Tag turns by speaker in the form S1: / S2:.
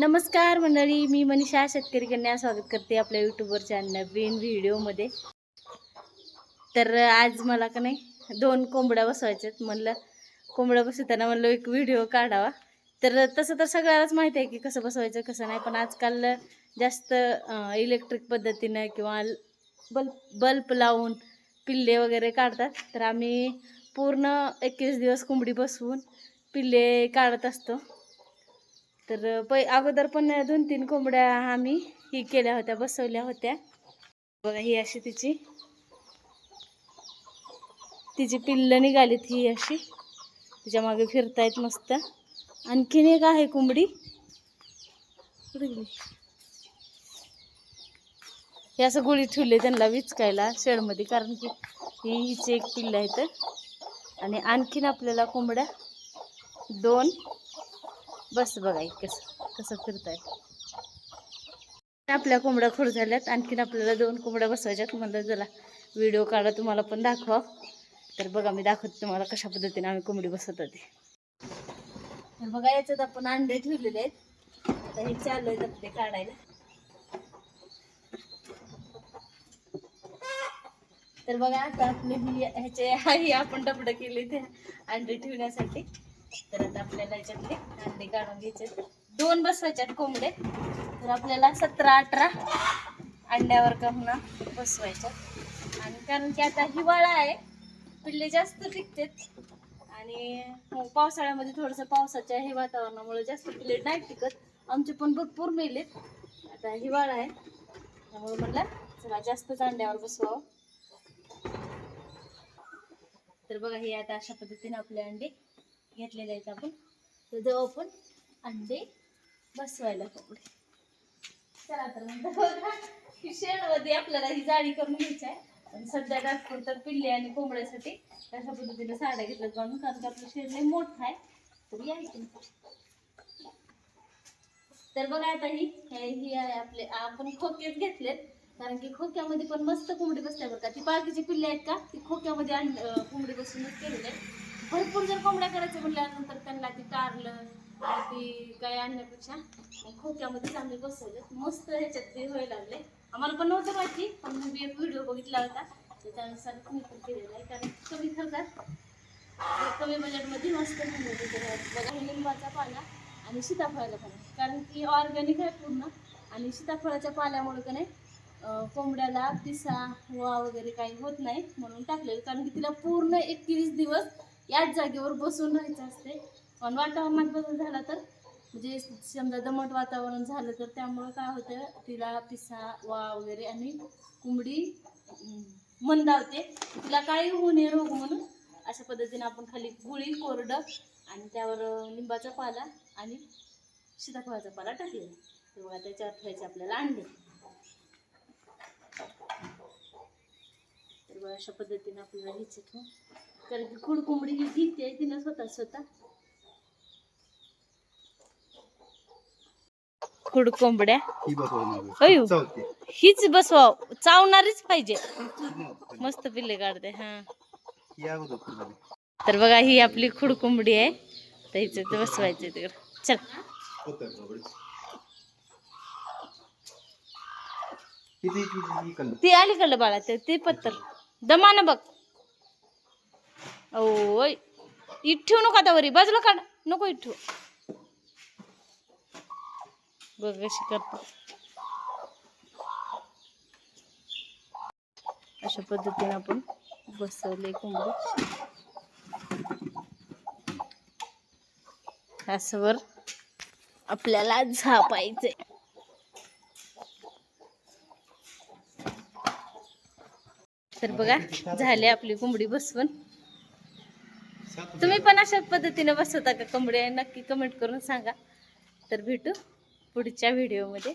S1: नमस्कार मंडळी मी मनीषा शेतकरी कन्या. स्वागत करते आपल्या यूट्यूबवरच्या नवीन व्हिडिओमध्ये तर आज मला का नाही दोन कोंबड्या बसवायच्यात. म्हणलं कोंबड्या बसवताना म्हणलं एक व्हिडिओ काढावा. तर तसं तर सगळ्यालाच माहिती आहे की कसं बसवायचं कसं नाही. पण आजकाल जास्त इलेक्ट्रिक पद्धतीनं किंवा बल्ब बल्ब लावून पिल्ले वगैरे काढतात. तर आम्ही पूर्ण एकवीस दिवस कोंबडी बसवून पिल्ले काढत असतो. तर पै अगोदर पण दोन तीन कोंबड्या आम्ही ही केल्या होत्या बसवल्या होत्या. बघा ही अशी तिची. तिची पिल्लं निघालीत ही अशी. तिच्यामागे फिरतायत मस्त. आणखीन एक आहे कोंबडी. हे असं गोळी ठेवले त्यांना विचकायला शेडमध्ये कारण की ही हिचे एक पिल्लं आहेत. आणि आणखीन आपल्याला कोंबड्या दोन बस बघा कसं कसं फिरताय. आपल्या कोंबड्या खोड झाल्यात. आणखीन आपल्याला दोन कोंबड्या बसवायच्यात. म्हणलं जरा व्हिडिओ काढा तुम्हाला पण दाखवा. तर बघा मी दाखवते तुम्हाला कशा पद्धतीने आम्ही कोंबडी बसवत होते. तर बघा याच्यात आपण अंडे ठेवलेले आहेत. आता हे चालू आहेत आपले काढायला. तर बघा आता आपले ही ह्याचे आई आपण डबडं केले ते अंडे ठेवण्यासाठी. तर आता आपल्याला याच्यातले अंडे काढून घ्यायचे दोन बसवायच्यात कोंबडे. तर आपल्याला सतरा अठरा अंड्यावर कमना बसवायच्यात आणि कारण की आता हिवाळा आहे पिल्ले जास्त टिकतात आणि हो, पावसाळ्यामध्ये थोडंसं पावसाच्या हे वातावरणामुळे जास्त पिल्ले नाही टिकत आमचे पण भरपूर मेलेत आता हिवाळा आहे. त्यामुळे म्हटलं चला जास्तच अंड्यावर बसवावं. तर बघा हे आता अशा पद्धतीने आपले अंडे घेतलेले आहेत आपण. तर जाऊ आपण अंडे बसवायला कोंबडे चला तर म्हणतात बघा आपल्याला ही जाळी करून घ्यायची आहे. सध्या दाखवून तर पिल्ले आणि कोंबड्यासाठी अशा पद्धतीने साड्या घेतल्या जाऊन कारण की आपलं शेड लई मोठं आहे. तर या तर बघा आता ही हे- ही आहे आपले आपण खोक्यात घेतलेत. कारण की खोक्यामध्ये पण मस्त कोंबडी बसल्या बरं का ती बाकीची पिल्ले आहेत का? ती खोक्यामध्ये कोंबडी बसूनच केलेले आहेत भरपूर जर कोंबड्या करायचं म्हटल्यानंतर त्यांना ती टारलं ती काय आणण्यापेक्षा खोक्यामध्ये चांगले बसवले. मस्त ह्याच्यात ते व्हायला लागले. आम्हाला पण नव्हतं माहिती पण मी एक व्हिडिओ बघितला होता. त्याच्यानुसार मी पण केलेला आहे कारण कमी खर्चात कमी बजेटमध्ये मस्त म्हणजे बघा लिंबाचा पाला आणि सीताफळाचा पाला. कारण की ऑर्गॅनिक आहे पूर्ण. आणि सीताफळाच्या पाल्यामुळे का नाही कोंबड्याला पिसा वा वगैरे काही होत नाही म्हणून टाकलेलं. कारण की तिला पूर्ण एकवीस दिवस याच जागेवर बसून राहायचं असते पण वातावरणात बदल झाला तर म्हणजे समजा दमट वातावरण झालं तर त्यामुळं काय होतं तिला पिसा वा वगैरे आणि कोंबडी मंदावते. तिला काही होऊ नये रोग म्हणून अशा पद्धतीने आपण खाली गुळी कोरडं आणि त्यावर लिंबाचा पाला आणि सीताफळाचा पाला टाकलेला. तेव्हा त्याच्यावर ठेवायचे आपल्याला अंडे. तर बघा अशा पद्धतीने आपल्याला घ्यायचे ठेवून कारण की खुड कोंबडी ही घेते तिनं स्वतः स्वतः. खुड कोंबड्या?
S2: ही
S1: अयो. हीच बसवाव चावणारीच पाहिजे. मस्त पिल्ले काढते हा. तर बघा ही आपली खुड कोंबडी आहे. तर हिचं ते बसवायचं तिकडं. चल. ती अलीकडलं बाळा ते ते पत्तर दमानं बघ. ओय इट ठेवू नका आता वरी बाजूला काढ. नको इट ठेवू बघ कशी करतो. अशा पद्धतीने आपण बसवले कोंबडी. असं वर आपल्याला झापायचंय. तर बघा झाले आपली कोंबडी बसवून. तुम्ही पण अशा पद्धतीने बसवता का कोंबडी? नक्की कमेंट करून सांगा. तर भेटू पुढच्या व्हिडिओमध्ये